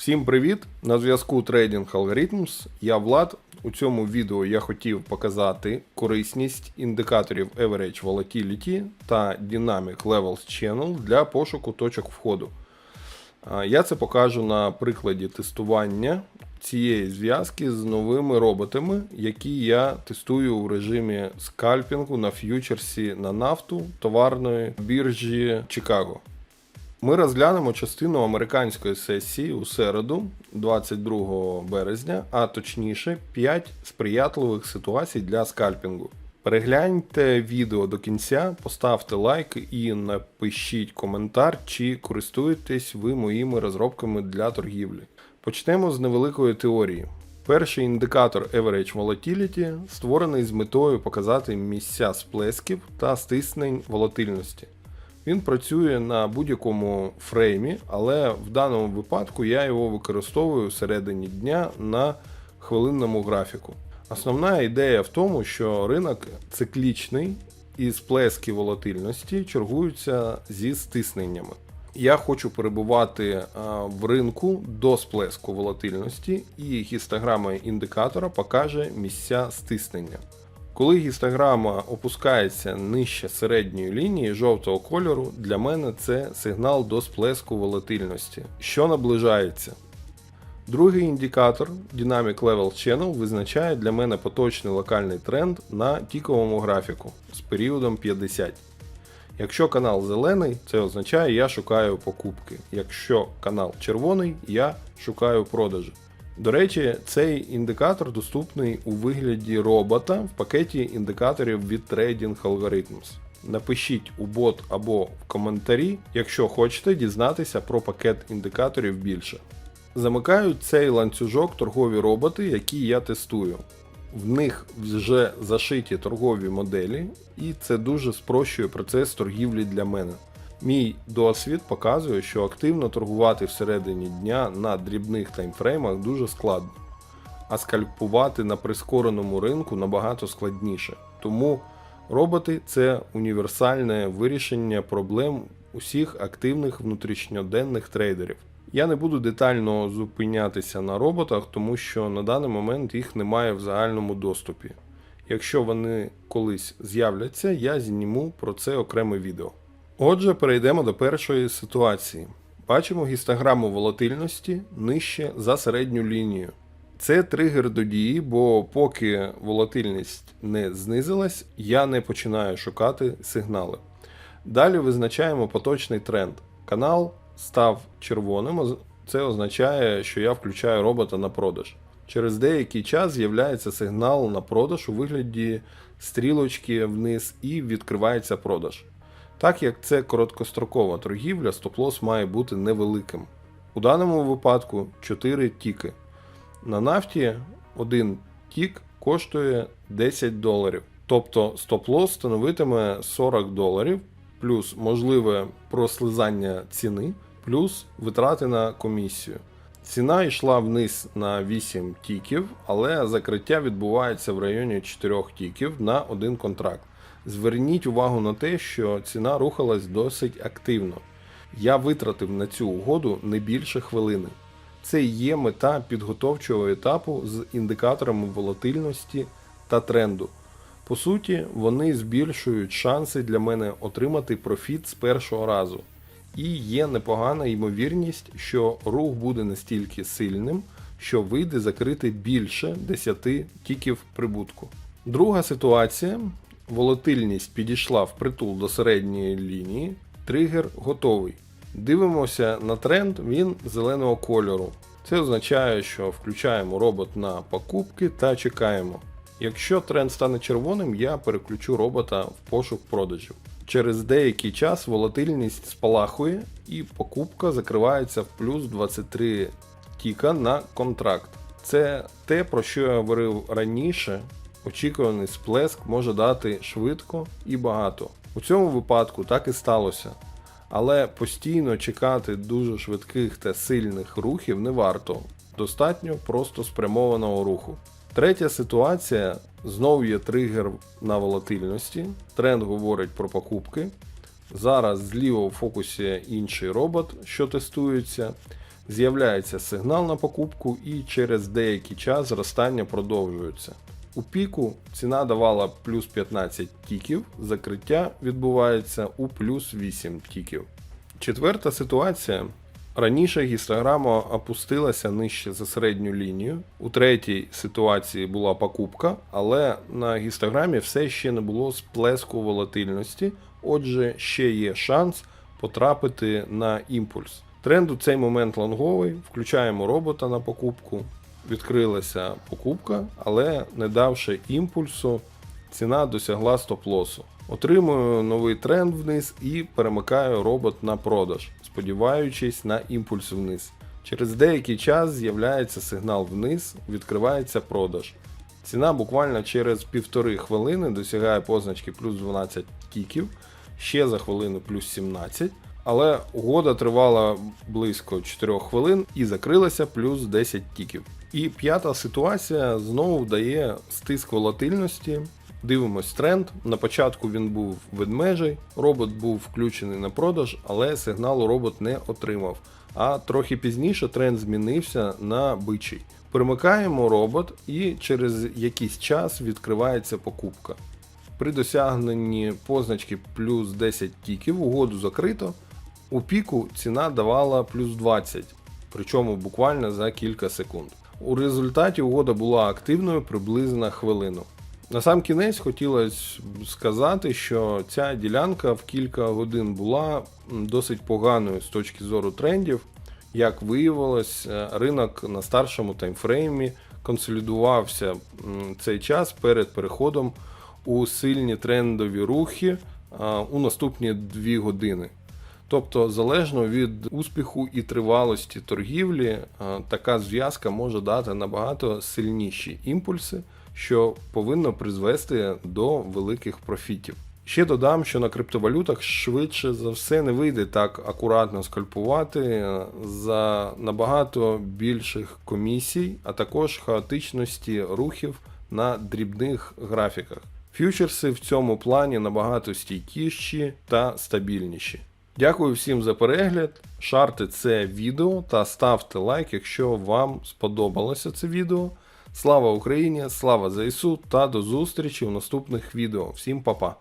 Всім привіт! На зв'язку Trading Algorithms. Я Влад. У цьому відео я хотів показати корисність індикаторів Average Volatility та Dynamic Levels Channel для пошуку точок входу. Я це покажу на прикладі тестування цієї зв'язки з новими роботами, які я тестую у режимі скальпінгу на ф'ючерсі на нафту товарної біржі Чикаго. Ми розглянемо частину американської сесії у середу, 22 березня, а точніше 5 сприятливих ситуацій для скальпінгу. Перегляньте відео до кінця, поставте лайк і напишіть коментар, чи користуєтесь ви моїми розробками для торгівлі. Почнемо з невеликої теорії. Перший індикатор Average Volatility створений з метою показати місця сплесків та стиснень волатильності. Він працює на будь-якому фреймі, але в даному випадку я його використовую всередині дня на хвилинному графіку. Основна ідея в тому, що ринок циклічний і сплески волатильності чергуються зі стисненнями. Я хочу перебувати в ринку до сплеску волатильності, і гістограма індикатора покаже місця стиснення. Коли гістограма опускається нижче середньої лінії жовтого кольору, для мене це сигнал до сплеску волатильності, що наближається. Другий індикатор Dynamic Level Channel визначає для мене поточний локальний тренд на тіковому графіку з періодом 50. Якщо канал зелений, це означає, я шукаю покупки. Якщо канал червоний, я шукаю продажі. До речі, цей індикатор доступний у вигляді робота в пакеті індикаторів від Trading Algorithms. Напишіть у бот або в коментарі, якщо хочете дізнатися про пакет індикаторів більше. Замикають цей ланцюжок торгові роботи, які я тестую. В них вже зашиті торгові моделі, і це дуже спрощує процес торгівлі для мене. Мій досвід показує, що активно торгувати всередині дня на дрібних таймфреймах дуже складно, а скальпувати на прискореному ринку набагато складніше. Тому роботи це універсальне вирішення проблем усіх активних внутрішньоденних трейдерів. Я не буду детально зупинятися на роботах, тому що на даний момент їх немає в загальному доступі. Якщо вони колись з'являться, я зніму про це окреме відео. Отже, перейдемо до першої ситуації. Бачимо гістограму волатильності нижче за середню лінію. Це тригер до дії, бо поки волатильність не знизилась, я не починаю шукати сигнали. Далі визначаємо поточний тренд. Канал став червоним, це означає, що я включаю робота на продаж. Через деякий час з'являється сигнал на продаж у вигляді стрілочки вниз і відкривається продаж. Так як це короткострокова торгівля, стоп-лос має бути невеликим. У даному випадку 4 тіки. На нафті один тік коштує 10 доларів. Тобто стоп-лос становитиме 40 доларів, плюс можливе прослизання ціни, плюс витрати на комісію. Ціна йшла вниз на 8 тіків, але закриття відбувається в районі 4 тіків на один контракт. Зверніть увагу на те, що ціна рухалась досить активно. Я витратив на цю угоду не більше хвилини. Це є мета підготовчого етапу з індикаторами волатильності та тренду. По суті, вони збільшують шанси для мене отримати профіт з першого разу. І є непогана ймовірність, що рух буде настільки сильним, що вийде закрити більше 10 тіків прибутку. Друга ситуація. Волатильність підійшла впритул до середньої лінії, тригер готовий. Дивимося на тренд, він зеленого кольору. Це означає, що включаємо робот на покупки та чекаємо. Якщо тренд стане червоним, я переключу робота в пошук продажів. Через деякий час волатильність спалахує і покупка закривається в плюс 23 тіка на контракт. Це те, про що я говорив раніше. Очікуваний сплеск може дати швидко і багато. У цьому випадку так і сталося. Але постійно чекати дуже швидких та сильних рухів не варто. Достатньо просто спрямованого руху. Третя ситуація знову є тригер на волатильності. Тренд говорить про покупки. Зараз зліва у фокусі інший робот, що тестується. З'являється сигнал на покупку і через деякий час зростання продовжується. У піку ціна давала плюс 15 тіків, закриття відбувається у плюс 8 тіків. Четверта ситуація. Раніше гістограма опустилася нижче за середню лінію. У третій ситуації була покупка, але на гістограмі все ще не було сплеску волатильності, отже, ще є шанс потрапити на імпульс. Тренд у цей момент лонговий, включаємо робота на покупку. Відкрилася покупка, але не давши імпульсу, ціна досягла стоп-лосу. Отримую новий тренд вниз і перемикаю робот на продаж, сподіваючись на імпульс вниз. Через деякий час з'являється сигнал вниз, відкривається продаж. Ціна буквально через півтори хвилини досягає позначки плюс 12 тіків, ще за хвилину плюс 17, але угода тривала близько 4 хвилин і закрилася плюс 10 тіків. І п'ята ситуація знову дає стиск волатильності. Дивимось тренд. На початку він був ведмежий, робот був включений на продаж, але сигналу робот не отримав. А трохи пізніше тренд змінився на бичий. Примикаємо робот і через якийсь час відкривається покупка. При досягненні позначки плюс 10 тіків угоду закрито. У піку ціна давала плюс 20, причому буквально за кілька секунд. У результаті угода була активною приблизно хвилину. На сам кінець хотілося сказати, що ця ділянка в кілька годин була досить поганою з точки зору трендів. Як виявилось, е, ринок на старшому таймфреймі консолідувався цей час перед переходом у сильні трендові рухи у наступні 2 години. Тобто, залежно від успіху і тривалості торгівлі, е, така зв'язка може дати набагато сильніші імпульси, що повинно призвести до великих профітів. Ще додам, що на криптовалютах швидше за все не вийде так акуратно скальпувати е, за набагато більших комісій, а також хаотичності рухів на дрібних графіках. Ф'ючерси в цьому плані набагато стійкіші та стабільніші. Дякую всім за перегляд. Шарте це відео та ставте лайк, якщо вам сподобалося це відео. Слава Україні! Слава ЗСУ та до зустрічі в наступних відео. Всім па-па!